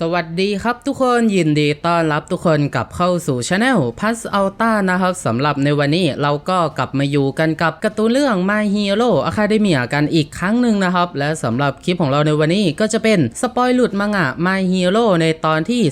สวัสดีครับทุกคนยินดีต้อนรับทุกคนกลับเข้าสู่ช anel พัสอัลต้านะครับสำหรับในวันนี้เราก็กลับมาอยู่กันกับการ์ตูนเรื่อง My Hero Academia กันอีกครั้งหนึ่งนะครับ และสำหรับคลิปของเราในวันนี้ก็จะเป็นสปอยหลุดมังงะ My Hero ในตอนที่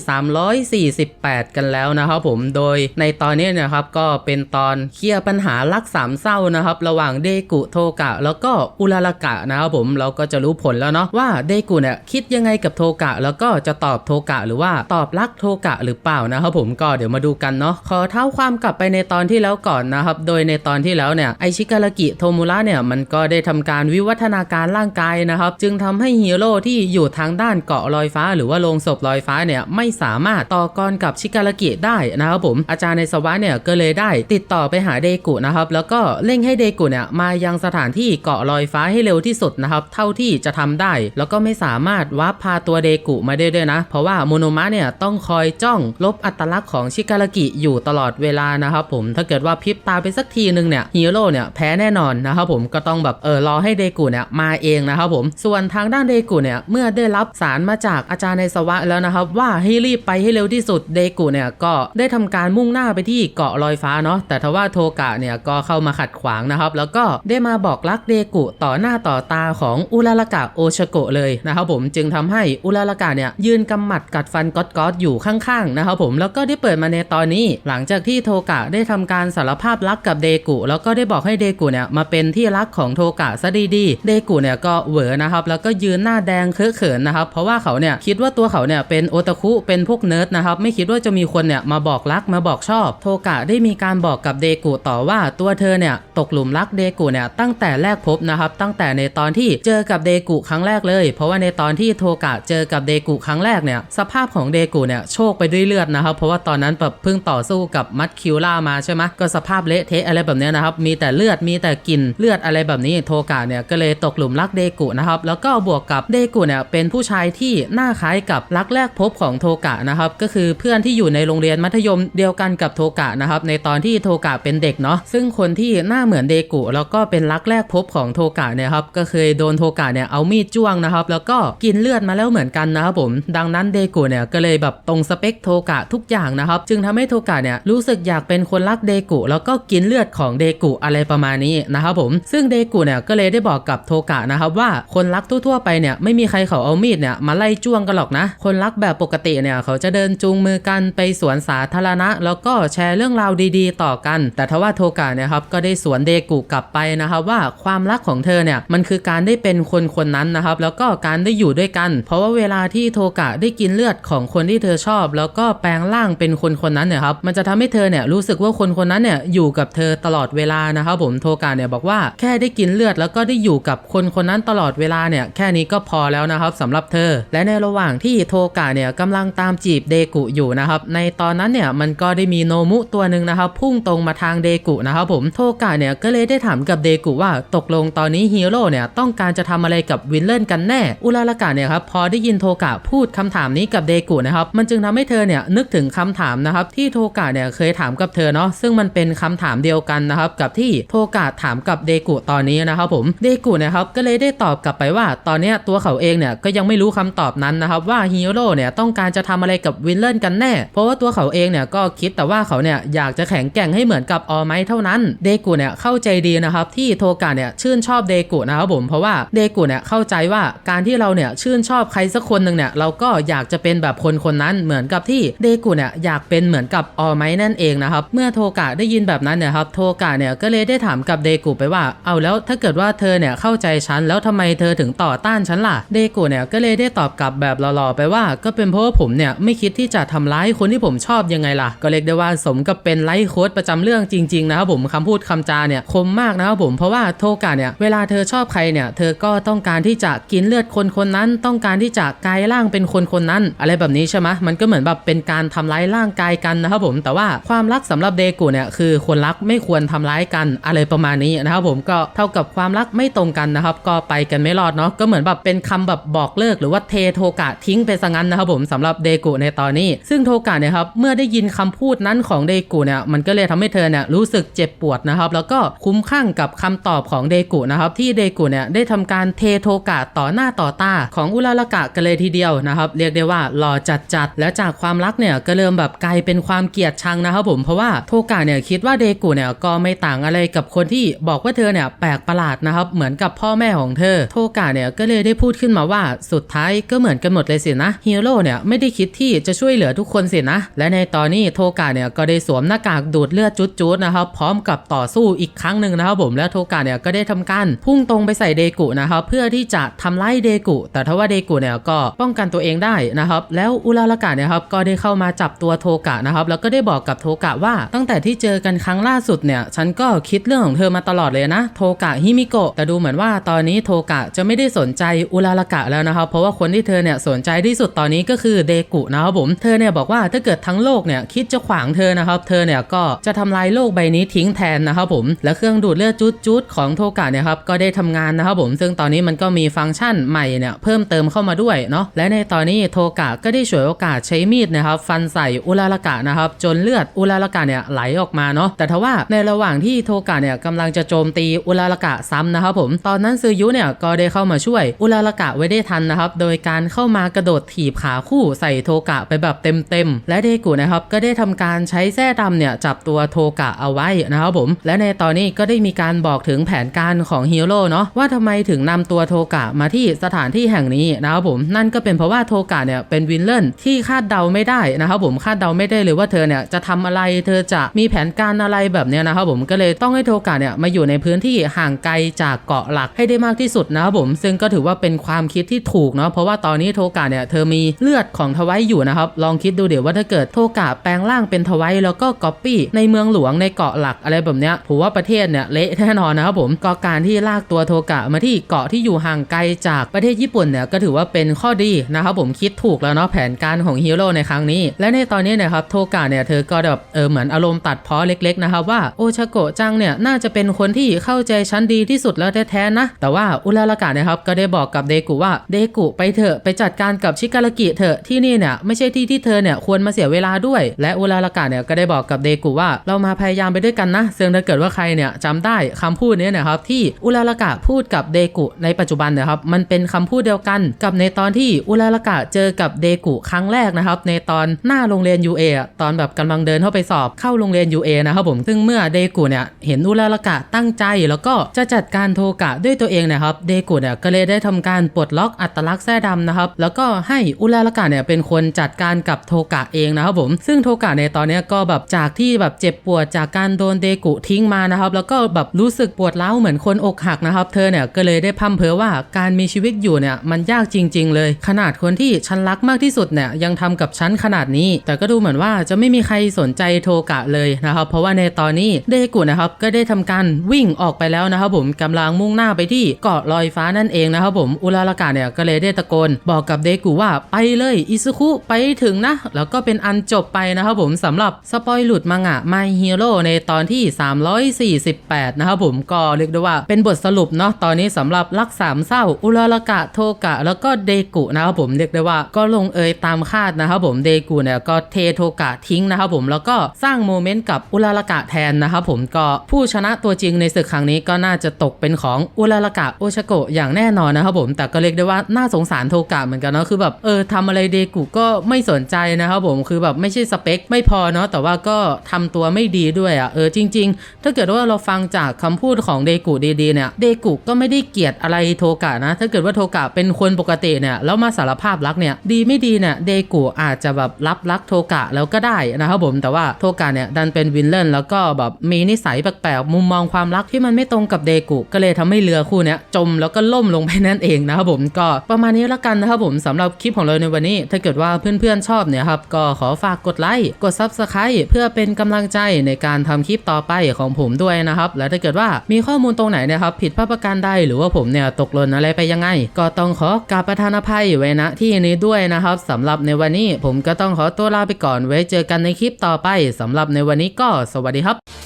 348 กันแล้วนะครับผมโดยในตอนนี้นะครับก็เป็นตอนเคลียร์ปัญหารักสามเศร้านะครับ ระหว่างเดกุโทกะ แล้วก็อุลารากะนะครับผมเราก็จะรู้ผลแล้วเนาะว่าเดกุเนี่ยคิดยังไงกับโทกะแล้วก็จะตอบอบโทกะหรือว่าตอบรักโทกะหรือเปล่านะครับผมก็เดี๋ยวมาดูกันเนาะขอเท้าความกลับไปในตอนที่แล้วก่อนนะครับโดยในตอนที่แล้วเนี่ยไอชิการากิโทมุระเนี่ยมันก็ได้ทำการวิวัฒนาการร่างกายนะครับจึงทำให้ฮีโร่ที่อยู่ทางด้านเกาะลอยฟ้า หรือว่าโรงศพลอยฟ้าเนี่ยไม่สามารถต่อกรกับชิการากิได้นะครับผมอาจารย์ในสวะเนี่ยก็เลยได้ติดต่อไปหาเดกุนะครับแล้วก็เร่งให้เดกุเนี่ยมายังสถานที่เกาะลอยฟ้าให้เร็วที่สุดนะครับเท่าที่จะทำได้ แล้วก็ไม่สามารถวาร์ปพาตัวเดกุมาได้ด้วยนะเพราะว่าโมโนมะเนี่ยต้องคอยจ้องลบอัตลักษณ์ของชิการากิอยู่ตลอดเวลานะครับผมถ้าเกิดว่าพริบตาไปสักทีนึงเนี่ยฮีโร่เนี่ยแพ้แน่นอนนะครับผมก็ต้องแบบเออรอให้เดกุเนี่ยมาเองนะครับผมส่วนทางด้านเดกุเนี่ยเมื่อได้รับสารมาจากอาจารย์ในสวะแล้วนะครับ ว่าให้รีบไปให้เร็วที่สุดเดกุเนี่ยก็ได้ทำการมุ่งหน้าไปที่เกาะลอยฟ้าเนาะแต่ทว่าโทกะเนี่ยก็เข้ามาขัดขวางนะครับ แล้วก็ได้มาบอกรักเดกุต่อหน้าต่อตาของอุลารากะโอชโกะเลยนะครับผมจึงทำให้อุลารากะเนี่ยยืนกำหมัดกัดฟันก๊อตก๊อตอยู่ข้างๆนะครับผมแล้วก็ได้เปิดมาในตอนนี้ หลังจากที่โทกะได้ทำการสารภาพรักกับเดกุ แล้วก็ได้บอกให้เดกุเนี่ยมาเป็นที่รักของโทกะซะดีๆ เดกุเนี่ยก็เหวอนะครับแล้วก็ยืนหน้าแดงเคอะเขินนะครับเพราะว่าเขาเนี่ยคิดว่าตัวเขาเนี่ยเป็นโอตาคุเป็นพวกเนิร์ดนะครับไม่คิดว่าจะมีคนเนี่ยมาบอกรักมาบอกชอบ โทกะได้มีการบอกกับเดกุต่อว่าตัวเธอเนี่ยตกหลุมรักเดกุเนี่ยตั้งแต่แรกพบนะครับตั้งแต่ในตอนที่เจอกับเดกุครั้งแรกเลย เพราะว่าในตอนที่โทกะเจอกับเดกุครั้งแรกเนี่ยสภาพของเดกุเนี่ยโชคไปด้วยเลือดนะครับเพราะว่าตอนนั้นแบบเพิ่งต่อสู้กับมัดคิวล่ามาใช่ไหมก็สภาพเละเทะอะไรแบบนี้นะครับมีแต่เลือดมีแต่กลิ่นเลือดอะไรแบบนี้โทกะเนี่ยก็เลยตกหลุมรักเดกุนะครับแล้วก็บวกกับเดกุเนี่ยเป็นผู้ชายที่หน้าคล้ายกับรักแรกพบของโทกะนะครับก็คือเพื่อนที่อยู่ในโรงเรียนมัธยมเดียวกันกับโทกะนะครับในตอนที่โทกะเป็นเด็กเนาะซึ่งคนที่หน้าเหมือนเดกุแล้วก็เป็นรักแรกพบของโทกะเนี่ยครับก็เคยโดนโทกะเนี่ยเอามีดจ้วงนะครับแล้วก็กินเลือดมาแล้วเหมือนกันนะครับผมดังนั้นเดกุเนี่ยก็เลยแบบตรงสเปคโทกะทุกอย่างนะครับ จึงทำให้โทกะเนี่ยรู้สึกอยากเป็นคนรักเดกุ แล้วก็กินเลือดของเดกุอะไรประมาณนี้นะครับผมซึ่งเดกุเนี่ยก็เลยได้บอกกับโทกะนะครับว่าคนรักทั่วๆไปเนี่ยไม่มีใครเขาเอามีดเนี่ยมาไล่จ้วงกันหรอกนะ คนรักแบบปกติเนี่ยเขาจะเดินจูงมือกันไปสวนสาธารณะ แล้วก็แชร์เรื่องราวดีๆ ต่อกัน แต่ทว่าโทกะเนี่ยครับก็ได้สวนเดกุกลับไปนะครับว่าความรักของเธอเนี่ยมันคือการได้เป็นคนคนนั้นนะครับแล้วก็การได้อยู่ด้วยกัน เพราะว่าเวลาที่โทกะได้กินเลือดของคนที่เธอชอบ แล้วก็แปลงร่างเป็นคนคนนั้นเนี่ยครับมันจะทำให้เธอเนี่ยรู้สึกว่าคนคนนั้นเนี่ยอยู่กับเธอตลอดเวลานะครับผมโทกะเนี่ยบอกว่าแค่ได้กินเลือดแล้วก็ได้อยู่กับคนคนนั้นตลอดเวลาเนี่ยแค่นี้ก็พอแล้วนะครับสำหรับเธอ และในระหว่างที่โทกะเนี่ยกำลังตามจีบเดกุอยู่นะครับในตอนนั้นเนี่ยมันก็ได้มีโนมุตัวหนึ่งนะครับพุ่งตรงมาทางเดกุนะครับผมโทกะเนี่ยก็เลยได้ถามกับเดกุว่าตกลงตอนนี้ฮีโร่เนี่ยต้องการจะทำอะไรกับวินเลนกันแน่ อุลารากะเนี่ยครับพอได้ยินโทกะพูดคำถามนี้กับเดกุนะครับมันจึงทำให้เธอเนี่ยนึกถึงคำถามนะครับที่โทกะเนี่ยเคยถามกับเธอเนาะซึ่งมันเป็นคำถามเดียวกันนะครับกับที่โทกะถามกับเดกุตอนนี้นะครับผมเดกุนี่ยครับก็เลยได้ตอบกลับไปว่า ตอนนี้ตัวเขาเองเนี่ยก็ยังไม่รู้คำตอบนั้นนะครับว่าฮีโร่เนี่ยต้องการจะทำอะไรกับวินเลนกันแน่ เพราะว่าตัวเขาเองเนี่ยก็คิดแต่ว่าเขาเนี่ยอยากจะแข็งแกร่งให้เหมือนกับออไมเท่านั้นเดกุเนี่ยเข้าใจดีนะครับที่โทกะเนี่ยชื่นชอบเดกุนะครับผมเพราะว่าเดกุเนี่ยเข้าใจว่าการที่เราเนี่ยชื่นชอบใครสักคนหนึ่งเนี่ยเราก็อยากจะเป็นแบบคนคนนั้นเหมือนกับที่เดกุเนี่ยอยากเป็นเหมือนกับออไมนั่นเองนะครับเมื่อโทกะได้ยินแบบนั้นเนี่ยครับโทกะเนี่ยก็เลยได้ถามกับเดกุไปว่า เอาแล้วถ้าเกิดว่าเธอเนี่ยเข้าใจฉันแล้วทำไมเธอถึงต่อต้านฉันล่ะเดกุเนี่ยก็เลยได้ตอบกลับแบบหล่อๆไปว่า ก็เป็นเพราะว่าผมเนี่ยไม่คิดที่จะทำร้ายคนที่ผมชอบยังไงล่ะ ก็เรียกได้ว่าสมกับเป็นไลฟ์โค้ดประจำเรื่องจริงๆนะครับผมคำพูดคำจาเนี่ยคมมากนะครับผมเพราะว่าโทกะเนี่ยเวลาเธอชอบใครเนี่ยเธอก็ต้องการที่จะกินเลือดคนคนนั้นต้องการที่จะกลายร่างเป็นคนคนนั้น อะไรแบบนี้ใช่ไหมมันก็เหมือนแบบเป็นการทำร้ายร่างกายกันนะครับผมแต่ว่าความรักสำหรับเดกุเนี่ยคือคนรักไม่ควรทำร้ายกันอะไรประมาณนี้นะครับผมก็เท่ากับความรักไม่ตรงกันนะครับ ก็ไปกันไม่รอดเนาะก็เหมือนแบบเป็นคำแบบบอกเลิก หรือว่าเทโทกะทิ้งไปซะงั้นนะครับผมสำหรับเดกุในตอนนี้ ซึ่งโทกะเนี่ยครับเมื่อได้ยินคำพูดนั้นของเดกุเนี่ยมันก็เลยทำให้เธอเนี่ยรู้สึกเจ็บปวดนะครับ แล้วก็คุ้มข้างกับคำตอบของเดกุนะครับที่เดกุเนี่ยได้ทำการเทโทกะต่อหน้าต่อตาของอุลารากะกันเลยทีเดียวนะครับเรียกได้ว่าหล่อจัดๆ แล้วจากความรักเนี่ยก็เริ่มแบบกลายเป็นความเกลียดชังนะครับผมเพราะว่าโทกะเนี่ยคิดว่าเดกุเนี่ยก็ไม่ต่างอะไรกับคนที่บอกว่าเธอเนี่ยแปลกประหลาดนะครับเหมือนกับพ่อแม่ของเธอ โทกะเนี่ยก็เลยได้พูดขึ้นมาว่าสุดท้ายก็เหมือนกันหมดเลยสินะฮีโร่เนี่ยไม่ได้คิดที่จะช่วยเหลือทุกคนสินะ และในตอนนี้โทกะเนี่ยก็ได้สวมหน้ากากดูดเลือดจุดๆนะครับพร้อมกับต่อสู้อีกครั้งหนึ่งนะครับผมแล้วโทกะเนี่ยก็ได้ทำการพุ่งตรงไปใส่เดกุนะครับเพื่อที่จะทำร้ายเดกุ แต่ทว่าเดกุเนี่ยก็ป้องกันตัวเองได้นะครับ แล้วอุลาลากะเนี่ยครับก็ได้เข้ามาจับตัวโทกะนะครับ แล้วก็ได้บอกกับโทกะว่าตั้งแต่ที่เจอกันครั้งล่าสุดเนี่ย ฉันก็คิดเรื่องของเธอมาตลอดเลยนะ โทกะฮิมิโกะแต่ดูเหมือนว่าตอนนี้โทกะจะไม่ได้สนใจอุลาลากะแล้วนะครับ เพราะว่าคนที่เธอเนี่ยสนใจที่สุดตอนนี้ก็คือเดกุนะครับผมเธอเนี่ยบอกว่าถ้าเกิดทั้งโลกเนี่ยคิดจะขวางเธอนะครับ เธอเนี่ยก็จะทำลายโลกใบนี้ทิ้งแทนนะครับผมและเครื่องดูดเลือดจุดๆของโทกะเนี่ยครับก็ได้ทำงานนะครับผมซึ่งตอนนี้มันก็มีฟังก์ชันใหม่เนี่ยเพิ่มเติมเข้ามาด้วยเนาะและในตอนนี้โทกะก็ได้ฉวยโอกาสใช้มีดนะครับฟันใส่อุลาลกะนะครับจนเลือดอุลาลกะเนี่ยไหลออกมาเนาะแต่ทว่าในระหว่างที่โทกะเนี่ยกำลังจะโจมตีอุลาลกะซ้ำนะครับผมตอนนั้นซือยุเนี่ยก็ได้เข้ามาช่วยอุลาลกะไว้ได้ทันนะครับโดยการเข้ามากระโดดถีบขาคู่ใส่โทกะไปแบบเต็มๆและเดกุนะครับก็ได้ทำการใช้แส้ดำเนี่ยจับตัวโทกะเอาไว้นะครับผมและในตอนนี้ก็ได้มีการบอกถึงแผนการของฮีโร่เนาะว่าทำไมถึงนำตัวโทกะมาที่สถานที่แห่งนี้นะครับผมนั่นก็เป็นเพราะว่าโทกะเนี่ยเป็นวินเลนที่คาดเดาไม่ได้นะครับผมคาดเดาไม่ได้เลยว่าเธอเนี่ยจะทำอะไรเธอจะมีแผนการอะไรแบบเนี้ยนะครับผมก็เลยต้องให้โทกะเนี่ยมาอยู่ในพื้นที่ห่างไกลจากเกาะหลักให้ได้มากที่สุดนะครับผมซึ่งก็ถือว่าเป็นความคิดที่ถูกเนาะเพราะว่าตอนนี้โทกะเนี่ยเธอมีเลือดของทวายอยู่นะครับลองคิดดูเดี๋ยวว่าถ้าเกิดโทกะแปลงร่างเป็นทวายแล้วก็ก๊อปปี้ในเมืองหลวงในเกาะหลักอะไรแบบเนี้ยผมว่าประเทศเนี่ยเละแน่นอนนะครับผมก็การที่ลากตัวโทกะมาที่เกาะที่อยู่ห่างไกลจากประเทศญี่ปุ่นเนี่ยก็ถือว่าเป็นข้อดีนะครับผมคิดถูกแล้วเนาะแผนการของฮีโร่ในครั้งนี้ และในตอนนี้นยครับโทกะเนี่ยเธอก็แบบเออเหมือนอารมณ์ตัดเพ้อเล็ก ๆ นะครับว่าโอชโกะจังเนี่ยน่าจะเป็นคนที่เข้าใจฉันดีที่สุดแล้วแท้ๆนะ แต่ว่าอุลาลากะนะครับก็ได้บอกกับเดกุว่าเดกุไปเถอะไปจัดการกับชิการากิเถอะที่นี่เนี่ยไม่ใช่ที่ที่เธอเนี่ยควรมาเสียเวลาด้วย และอุลาลากะเนี่ยก็ได้บอกกับเดกุว่าเรามาพยายามไปด้วยกันนะซึ่งถ้าเกิดว่าใครเนี่ยจำได้คำพูดนี้นะครับที่อุลาลากะพูดกับเดกุในปัจจุบันนะครับมันเป็นคำพูดเดียวกันกับในตอนที่อุลาลากะเจอกับเดกุครั้งแรกนะครับ ในตอนหน้าโรงเรียน UA อตอนแบบกำลังเดินเข้าไปสอบเข้าโรงเรียน UA นะครับผมซึ่งเมื่อเดกุเนี่ยเห็นอุลาลากะตั้งใจแล้วก็จะจัดการโทกะด้วยตัวเองนะครับเดกุเนี่ยก็เลยได้ทำการปลดล็อกอัตลักษณ์แส้ดำนะครับแล้วก็ให้อุลาลากะเนี่ยเป็นคนจัดการกับโทกะเองนะครับผมซึ่งโทกะในตอนนี้ก็แบบจากที่แบบเจ็บปวดจากการโดนเดกุทิ้งมานะครับ แล้วก็แบบรู้สึกปวดร้าวเหมือนคนอกหักนะครับ เธอเนี่ยก็เลยได้พร่ำเพอว่าการมีชีวิตอยู่เนี่ยมันยากจริง ๆ เลย ขนาดคนที่ที่ฉันรักมากที่สุดเนี่ยยังทำกับฉันขนาดนี้ แต่ก็ดูเหมือนว่าจะไม่มีใครสนใจโทกะเลยนะครับ เพราะว่าในตอนนี้เดกุนะครับก็ได้ทำการวิ่งออกไปแล้วนะครับผมกำลังมุ่งหน้าไปที่เกาะลอยฟ้านั่นเองนะครับผมอุลาลากะเนี่ยก็เลยได้ตะโกนบอกกับเดกุว่าไปเลยอิซุคุไปถึงนะ แล้วก็เป็นอันจบไปนะครับผมสำหรับสปอยหลุดมังะ My Hero ในตอนที่ 348 นะครับผมก็เรียกได้ว่าเป็นบทสรุปเนาะตอนนี้สำหรับรักสามเศร้าอุลาลากะโทกะ แล้วก็เดกุนะครับผมเรียกได้ว่าก็ลงเอยตามคาดนะครับผมเดกุเนี่ยก็เทโทกะทิ้งนะครับผมแล้วก็สร้างโมเมนต์กับอุลาลกะแทนนะครับผมก็ผู้ชนะตัวจริงในศึกครั้งนี้ก็น่าจะตกเป็นของอุลาลกะโอชโกะอย่างแน่นอนนะครับผมแต่ก็เรียกได้ว่าน่าสงสารโทกะเหมือนกันเนาะคือแบบเออทำอะไรเดกุก็ไม่สนใจนะครับผมคือแบบไม่ใช่สเปคไม่พอเนาะแต่ว่าก็ทำตัวไม่ดีด้วยอะเออจริง ๆ ถ้าเกิดว่าเราฟังจากคำพูดของเดกุดีๆเนี่ยเดกุก็ไม่ได้เกลียดอะไรโทกะนะ ถ้าเกิดว่าโทกะเป็นคนปกติเนี่ยแล้วมาสารภาพรักเนี่ยดีไม่ดีเนี่ยเดกุอาจจะแบบรับรักโทกะแล้วก็ได้นะครับผมแต่ว่าโทกะเนี่ยดันเป็นวินเลนแล้วก็แบบมีนิสัยแปลกๆมุมมองความรักที่มันไม่ตรงกับเดกุก็เลยทำให้เรือคู่เนี้ยจมแล้วก็ล่มลงไปนั่นเองนะครับผมก็ประมาณนี้ละกันนะครับผมสำหรับคลิปของเราในวันนี้ ถ้าเกิดว่าเพื่อนๆชอบเนี่ยครับก็ขอฝากกดไลค์กด Subscribe เพื่อเป็นกำลังใจในการทำคลิปต่อไปของผมด้วยนะครับและถ้าเกิดว่ามีข้อมูลตรงไหนนะครับผิดพลาดประการใดหรือว่าผมเนี่ยตกหล่นอะไรไปยังไง ก็ต้องขอกราบประธานอภัยไว้ณที่นี้ด้วยนะครับสำหรับในวันนี้ผมก็ต้องขอตัวลาไปก่อนไว้เจอกันในคลิปต่อไปสำหรับในวันนี้ก็สวัสดีครับ